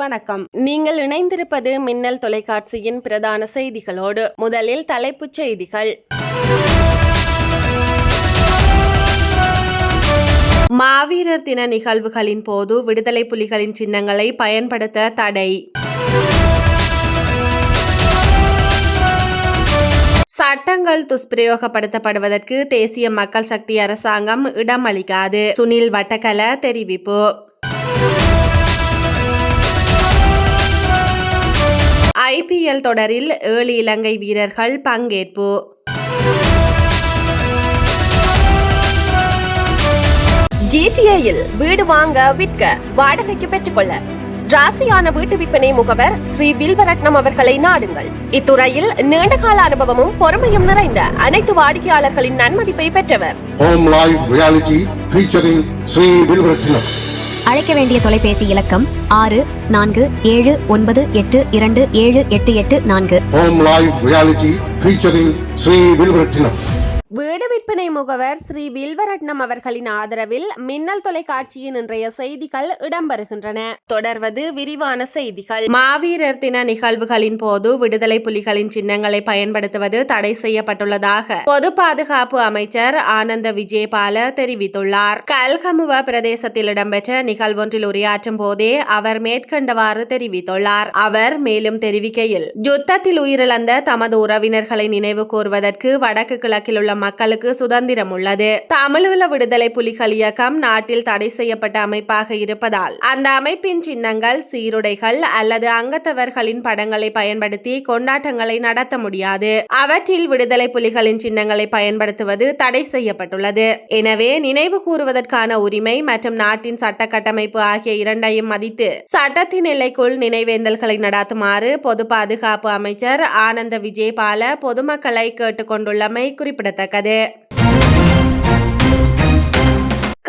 வணக்கம். நீங்கள் இணைந்திருப்பது மின்னல் தொலைக்காட்சியின் பிரதான செய்திகளோடு முதலில் தலைப்புச் செய்திகள். மாவீரர் தின நிகழ்வுகளின் போது விடுதலை புலிகளின் சின்னங்களை பயன்படுத்த தடை. சட்டங்கள் துஷ்பிரயோகப்படுத்தப்படுவதற்கு தேசிய மக்கள் சக்தி அரசாங்கம் இடமளிக்காது. சுனில் வட்டக்கல தெரிவிப்பு. ஐபிஎல் தொடரில் ஏழு இலங்கை வீரர்கள் பங்கேற்பு. ஜிடிஏயில் வீடு வாங்க விற்க வாடகைக்கு பெற்றுக்கொள்ள. ராசியான வீட்டு விற்பனை முகவர் ஸ்ரீ வில்வரட்னம் அவர்களை நாடுங்கள். இத்துறையில் நீண்டகால அனுபவமும் பொறுமையும் நிறைந்த அனைத்து வாடிக்கையாளர்களின் நன்மதிப்பை பெற்றவர். Home Live Reality featuring Sri Vilvaratnam. அழைக்க வேண்டிய தொலைபேசி இலக்கம் ஆறு நான்கு ஏழு ஒன்பது எட்டு இரண்டு ஏழு எட்டு எட்டு நான்கு. வீடு விற்பனை முகவர் ஸ்ரீ வில்வரட்னம் அவர்களின் ஆதரவில் மின்னல் தொலைக்காட்சியின் இன்றைய செய்திகள் இடம்பெறுகின்றன. தொடர்வது விரிவான செய்திகள். மாவீரர் தின நிகழ்வுகளின் போது விடுதலை புலிகளின் சின்னங்களை பயன்படுத்துவது தடை செய்யப்பட்டுள்ளதாக பொது பாதுகாப்பு அமைச்சர் ஆனந்த விஜயபால தெரிவித்துள்ளார். கல்கமுவ பிரதேசத்தில் இடம்பெற்ற நிகழ்வொன்றில் உரையாற்றும் போதே அவர் மேற்கண்டவாறு தெரிவித்துள்ளார். அவர் மேலும் தெரிவிக்கையில் யுத்தத்தில் உயிரிழந்த தமது உறவினர்களை நினைவு கூறுவதற்கு வடக்கு கிழக்கில் உள்ள மக்களுக்கு சுதந்திரம் உள்ளது. தமிழீழ விடுதலை புலிகள் இயக்கம் நாட்டில் தடை செய்யப்பட்ட அமைப்பாக இருப்பதால் அந்த அமைப்பின் சின்னங்கள் சீருடைகள் அல்லது அங்கத்தவர்களின் படங்களை பயன்படுத்தி கொண்டாட்டங்களை நடத்த முடியாது. அவற்றில் விடுதலை புலிகளின் சின்னங்களை பயன்படுத்துவது தடை செய்யப்பட்டுள்ளது. எனவே நினைவு கூறுவதற்கான உரிமை மற்றும் நாட்டின் சட்ட கட்டமைப்பு ஆகிய இரண்டையும் மதித்து சட்டத்தின் எல்லைக்குள் நினைவேந்தல்களை நடாத்துமாறு பொது பாதுகாப்பு அமைச்சர் ஆனந்த விஜயபால பொதுமக்களை கேட்டுக்கொண்டுள்ளமை குறிப்பிடத்தக்கது. 裸で。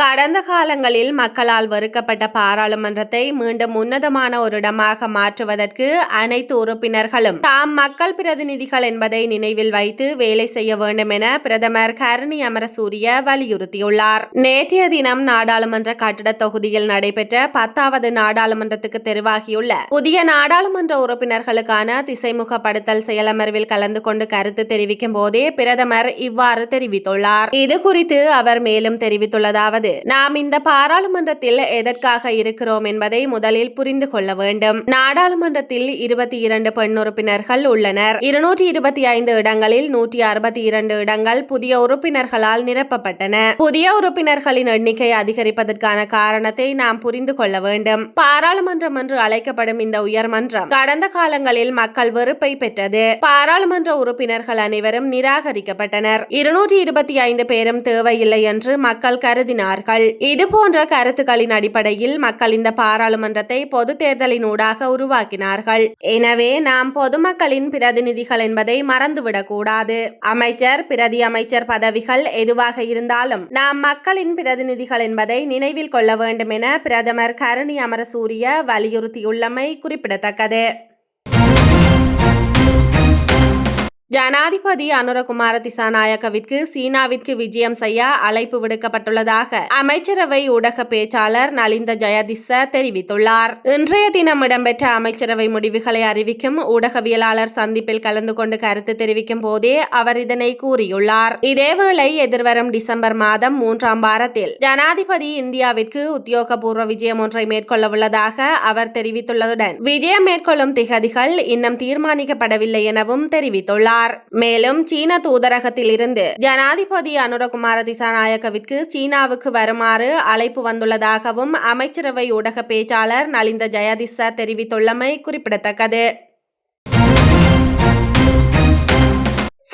கடந்த காலங்களில் மக்களால் வெறுக்கப்பட்ட பாராளுமன்றத்தை மீண்டும் உன்னதமான ஒரு இடமாக மாற்றுவதற்கு அனைத்து உறுப்பினர்களும் தாம் மக்கள் பிரதிநிதிகள் என்பதை நினைவில் வைத்து வேலை செய்ய வேண்டும் என பிரதமர் கருணி அமரசூரிய வலியுறுத்தியுள்ளார். நேற்றைய தினம் நாடாளுமன்ற கட்டிட தொகுதியில் நடைபெற்ற பத்தாவது நாடாளுமன்றத்துக்கு தெரிவாகியுள்ள புதிய நாடாளுமன்ற உறுப்பினர்களுக்கான திசைமுகப்படுத்தல் செயலமர்வில் கலந்து கொண்டு கருத்து தெரிவிக்கும் போதே பிரதமர் இவ்வாறு தெரிவித்துள்ளார். இது குறித்து அவர் மேலும் தெரிவித்துள்ளதாவது நாம் இந்த பாராளுமன்றத்தில் எதற்காக இருக்கிறோம் என்பதை முதலில் புரிந்து கொள்ள வேண்டும். நாடாளுமன்றத்தில் இருபத்தி இரண்டு பெண் உறுப்பினர்கள் உள்ளனர். இருநூற்றி இருபத்தி ஐந்து இடங்களில் நூற்றி அறுபத்தி இரண்டு இடங்கள் புதிய உறுப்பினர்களால் நிரப்பப்பட்டன. புதிய உறுப்பினர்களின் எண்ணிக்கை அதிகரிப்பதற்கான காரணத்தை நாம் புரிந்து கொள்ள வேண்டும். பாராளுமன்றம் என்று அழைக்கப்படும் இந்த உயர்மன்றம் கடந்த காலங்களில் மக்கள் வெறுப்பை பெற்றது. பாராளுமன்ற உறுப்பினர்கள் அனைவரும் நிராகரிக்கப்பட்டனர். இருநூற்றி இருபத்தி ஐந்து பேரும் தேவையில்லை என்று மக்கள் கருதினார்கள். இது போன்ற கருத்துக்களின் அடிப்படையில் மக்கள் இந்த பாராளுமன்றத்தை பொது தேர்தலின் ஊடாக உருவாக்கினார்கள். எனவே நாம் பொதுமக்களின் பிரதிநிதிகள் என்பதை மறந்துவிடக் கூடாது அமைச்சர் பிரதி அமைச்சர் பதவிகள் எதுவாக இருந்தாலும் நாம் மக்களின் பிரதிநிதிகள் என்பதை நினைவில் கொள்ள வேண்டும் என பிரதமர் கருணி அமரசூரிய வலியுறுத்தியுள்ளமை குறிப்பிடத்தக்கது. ஜனாதிபதி அனுரகுமார திசாநாயக்கவிற்கு சீனாவிற்கு விஜயம் செய்ய அழைப்பு விடுக்கப்பட்டுள்ளதாக அமைச்சரவை ஊடக பேச்சாளர் நலிந்த ஜெயதிச தெரிவித்துள்ளார். இன்றைய தினம் இடம்பெற்ற அமைச்சரவை முடிவுகளை அறிவிக்கும் ஊடகவியலாளர் சந்திப்பில் கலந்து கொண்டு கருத்து தெரிவிக்கும் போதே அவர் இதனை கூறியுள்ளார். இதேவேளை எதிர்வரும் டிசம்பர் மாதம் மூன்றாம் வாரத்தில் ஜனாதிபதி இந்தியாவிற்கு உத்தியோகபூர்வ விஜயம் ஒன்றை மேற்கொள்ள உள்ளதாக அவர் தெரிவித்துள்ளதுடன் விஜயம் மேற்கொள்ளும் திகதிகள் இன்னும் தீர்மானிக்கப்படவில்லை எனவும் தெரிவித்துள்ளார். மேலும் சீன தூதரகத்தில் இருந்து ஜனாதிபதி அனுரகுமார திசாநாயக்கவிற்கு சீனாவுக்கு வருமாறு அழைப்பு வந்துள்ளதாகவும் அமைச்சரவை ஊடக பேச்சாளர் நலிந்த ஜெயதிச தெரிவித்துள்ளமை குறிப்பிடத்தக்கது.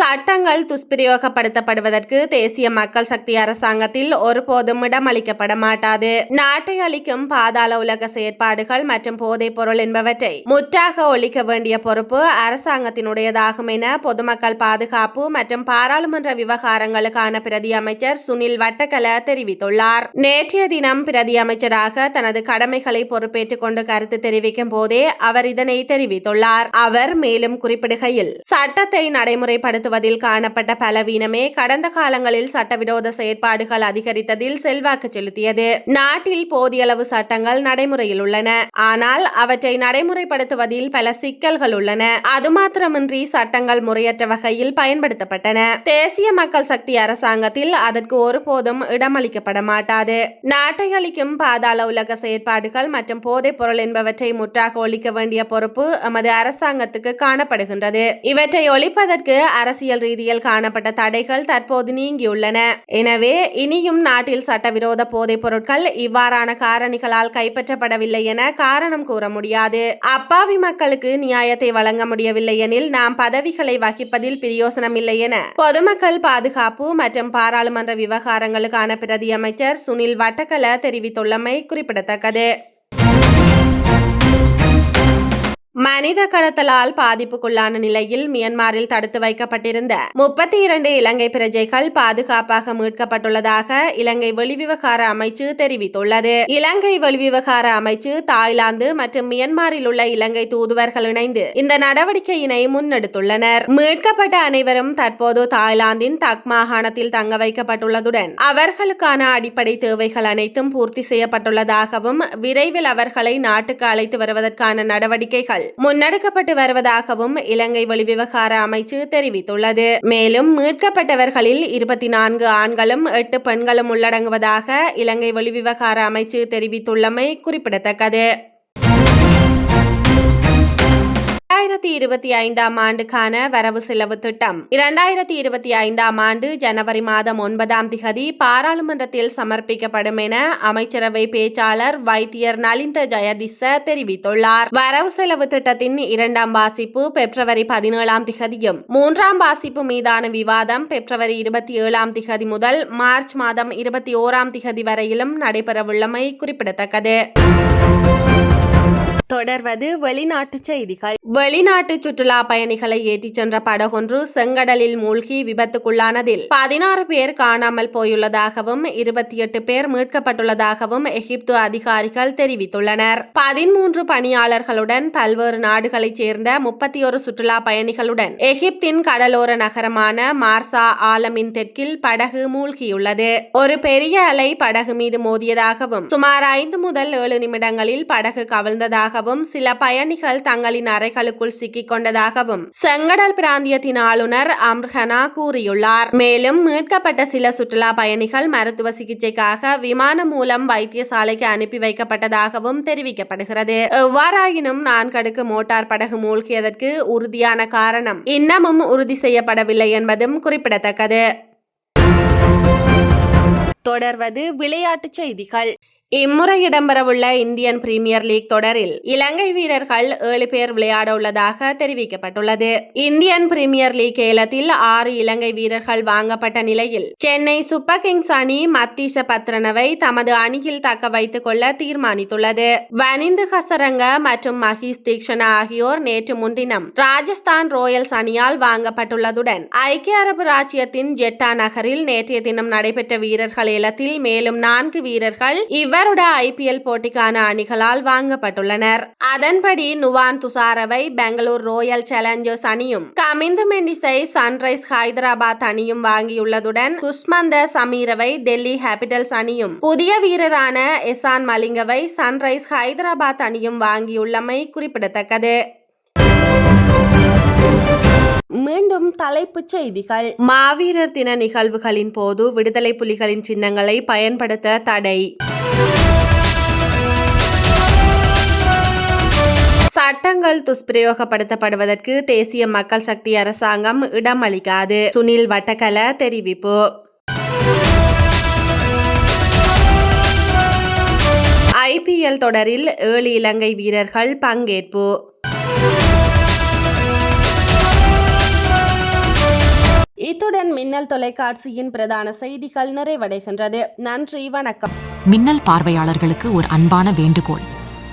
சட்டங்கள் துஷ்பிரயோகப்படுத்தப்படுவதற்கு தேசிய மக்கள் சக்தி அரசாங்கத்தில் ஒருபோதும் இடமளிக்கப்பட மாட்டாது நாட்டை அளிக்கும் பாதாள உலக செயற்பாடுகள் மற்றும் போதைப் பொருள் என்பவற்றை முற்றாக ஒழிக்க வேண்டிய பொறுப்பு அரசாங்கத்தினுடையதாகும் என பொதுமக்கள் பாதுகாப்பு மற்றும் பாராளுமன்ற விவகாரங்களுக்கான பிரதி அமைச்சர் சுனில் வட்டக்கல தெரிவித்துள்ளார். நேற்றைய தினம் பிரதி அமைச்சராக தனது கடமைகளை பொறுப்பேற்றுக் கொண்டு கருத்து தெரிவிக்கும் போதே அவர் இதனை தெரிவித்துள்ளார். அவர் மேலும் குறிப்பிடுகையில் சட்டத்தை நடைமுறைப்படுத்த நடைமுறைப்படுத்துவதில் காணப்பட்ட பலவீனமே கடந்த காலங்களில் சட்டவிரோத செயற்பாடுகள் அதிகரித்ததில் செல்வாக்கு செலுத்தியது. நாட்டில் போதியளவு சட்டங்கள் நடைமுறையில் உள்ளன. ஆனால் அவற்றை நடைமுறைப்படுத்துவதில் பல சிக்கல்கள் உள்ளன. அது மாத்திரமின்றி சட்டங்கள் முறையற்ற வகையில் பயன்படுத்தப்பட்டன. தேசிய மக்கள் சக்தி அரசாங்கத்தில் அதற்கு ஒருபோதும் இடமளிக்கப்பட மாட்டாது. நாட்டை அளிக்கும் பாதாள உலக செயற்பாடுகள் மற்றும் போதைப் பொருள் என்பவற்றை முற்றாக ஒழிக்க வேண்டிய பொறுப்பு எமது அரசாங்கத்துக்கு காணப்படுகின்றது. இவற்றை ஒழிப்பதற்கு அரசியல் ரீதியில் காணப்பட்ட தடைகள் தற்போது நீங்கியுள்ளன. எனவே இனியும் நாட்டில் சட்டவிரோத போதைப் பொருட்கள் இவ்வாறான காரணிகளால் கைப்பற்றப்படவில்லை என காரணம் கூற முடியாது. அப்பாவி மக்களுக்கு நியாயத்தை வழங்க முடியவில்லை எனில் நாம் பதவிகளை வகிப்பதில் பிரயோசனம் இல்லை என பொதுமக்கள் பாதுகாப்பு மற்றும் பாராளுமன்ற விவகாரங்களுக்கான பிரதி அமைச்சர் சுனில் வட்டக்கல தெரிவித்துள்ளமை குறிப்பிடத்தக்கது. மனித கடத்தலால் பாதிப்புக்குள்ளான நிலையில் மியன்மாரில் தடுத்து வைக்கப்பட்டிருந்த முப்பத்தி இரண்டு இலங்கை பிரஜைகள் பாதுகாப்பாக மீட்கப்பட்டுள்ளதாக இலங்கை வெளிவிவகார அமைச்சு தெரிவித்துள்ளது. இலங்கை வெளிவிவகார அமைச்சு தாய்லாந்து மற்றும் மியன்மாரில் உள்ள இலங்கை தூதுவர்கள் இணைந்து இந்த நடவடிக்கையினை முன்னெடுத்துள்ளனர். மீட்கப்பட்ட அனைவரும் தற்போது தாய்லாந்தின் தக் மாகாணத்தில் தங்க வைக்கப்பட்டுள்ளதுடன் அவர்களுக்கான அடிப்படை தேவைகள் அனைத்தும் பூர்த்தி செய்யப்பட்டுள்ளதாகவும் விரைவில் அவர்களை நாட்டுக்கு அழைத்து வருவதற்கான நடவடிக்கைகள் முன்னெடுக்கப்பட்டு வருவதாகவும் இலங்கை வெளிவிவகார அமைச்சு தெரிவித்துள்ளது. மேலும் மீட்கப்பட்டவர்களில் இருபத்தி நான்கு ஆண்களும் எட்டு பெண்களும் உள்ளடங்குவதாக இலங்கை வெளிவிவகார அமைச்சு தெரிவித்துள்ளமை குறிப்பிடத்தக்கது. இரண்டாயிரத்தி இருபத்தி ஐந்தாம் ஆண்டுக்கான வரவு செலவு திட்டம். இரண்டாயிரத்தி இருபத்தி ஐந்தாம் ஆண்டு ஜனவரி மாதம் ஒன்பதாம் திகதி பாராளுமன்றத்தில் சமர்ப்பிக்கப்படும் என அமைச்சரவை பேச்சாளர் வைத்தியர் நலிந்த ஜெயதிச தெரிவித்துள்ளார். வரவு செலவு திட்டத்தின் இரண்டாம் வாசிப்பு பிப்ரவரி பதினேழாம் திகதியும் மூன்றாம் வாசிப்பு மீதான விவாதம் பிப்ரவரி இருபத்தி ஏழாம் திகதி முதல் மார்ச் மாதம் இருபத்தி ஓராம் திகதி வரையிலும் நடைபெறவுள்ளமை குறிப்பிடத்தக்கது. தொடர்வது வெளிநாட்டு செய்திகள். வெளிநாட்டு சுற்றுலா பயணிகளை ஏற்றிச் சென்ற படகொன்று செங்கடலில் மூழ்கி விபத்துக்குள்ளானதில். பதினாறு பேர் காணாமல் போயுள்ளதாகவும் இருபத்தி எட்டு பேர் மீட்கப்பட்டுள்ளதாகவும் எகிப்து அதிகாரிகள் தெரிவித்துள்ளனர். பதிமூன்று பணியாளர்களுடன் பல்வேறு நாடுகளைச் சேர்ந்த முப்பத்தி ஒரு சுற்றுலா பயணிகளுடன் எகிப்தின் கடலோர நகரமான மார்சா ஆலமின் தெற்கில் படகு மூழ்கியுள்ளது. ஒரு பெரிய அலை படகு மீது மோதியதாகவும் சுமார் ஐந்து முதல் ஏழு நிமிடங்களில் படகு கவிழ்ந்ததாகவும் சில பயணிகள் தங்களின் அறைகளுக்குள் சிக்கிக் கொண்டதாகவும் செங்கடல் பிராந்தியத்தின் ஆளுநர் அம்ர்ஹனா கூறியுள்ளார். மேலும் மீட்கப்பட்ட சில சுற்றுலா பயணிகள் மருத்துவ சிகிச்சைக்காக விமானம் மூலம் வைத்தியசாலைக்கு அனுப்பி வைக்கப்பட்டதாகவும் தெரிவிக்கப்படுகிறது. எவ்வாறாயினும் நான்கடுக்கு மோட்டார் படகு மூழ்கியதற்கு உறுதியான காரணம் இன்னமும் உறுதி செய்யப்படவில்லை என்பதும் குறிப்பிடத்தக்கது. தொடர்வது விளையாட்டுச் செய்திகள். இம்முறை இடம்பெறவுள்ள இந்தியன் பிரீமியர் லீக் தொடரில் இலங்கை வீரர்கள் ஏழு பேர் விளையாட உள்ளதாக தெரிவிக்கப்பட்டுள்ளது. இந்தியன் பிரீமியர் லீக் ஏலத்தில் ஆறு இலங்கை வீரர்கள் வாங்கப்பட்ட நிலையில் சென்னை சூப்பர் கிங்ஸ் அணி மத்தீஷ பத்ரனவை தமது அணியில் தக்க வைத்துக் கொள்ள தீர்மானித்துள்ளது. வனிந்து ஹசரங்க மற்றும் மஹீஷ் தீக்ஷணா ஆகியோர் நேற்று முன்தினம் ராஜஸ்தான் ராயல்ஸ் அணியால் வாங்கப்பட்டுள்ளதுடன் ஐக்கிய அரபு ராச்சியத்தின் ஜெட்டா நகரில் நேற்றைய தினம் நடைபெற்ற வீரர்கள் ஏலத்தில் மேலும் நான்கு வீரர்கள் இவ் இவருட ஐபிஎல் போட்டிக்கான அணிகளால் வாங்கப்பட்டுள்ளனர். அதன்படி நுவான் துசாரவை பெங்களூர் ராயல் சேலஞ்சர்ஸ் அணியும் கமிந்து மெண்டிஸை சன்ரைஸ் ஹைதராபாத் அணியும் வாங்கியுள்ளதுடன் குஷ்மந்த சமீரவை டெல்லி கேபிட்டல்ஸ் அணியும் புதிய வீரரான எசான் மலிங்கவை சன்ரைஸ் ஹைதராபாத் அணியும் வாங்கியுள்ளமை குறிப்பிடத்தக்கது. மீண்டும் தலைப்புச் செய்திகள். மாவீரர் தின நிகழ்வுகளின் போது விடுதலை புலிகளின் சின்னங்களை பயன்படுத்த தடை. சட்டங்கள் துஷ்பிரயோகப்படுத்தப்படுவதற்கு தேசிய மக்கள் சக்தி அரசாங்கம் இடமளிக்காது சுனில் வட்டக்கல தெரிவிப்பு. ஐபிஎல் தொடரில் ஏழு இலங்கை வீரர்கள் பங்கேற்பு. இத்துடன் மின்னல் தொலைக்காட்சியின் பிரதான செய்திகள் நிறைவடைகின்றது. நன்றி வணக்கம். மின்னல் பார்வையாளர்களுக்கு ஒரு அன்பான வேண்டுகோள்.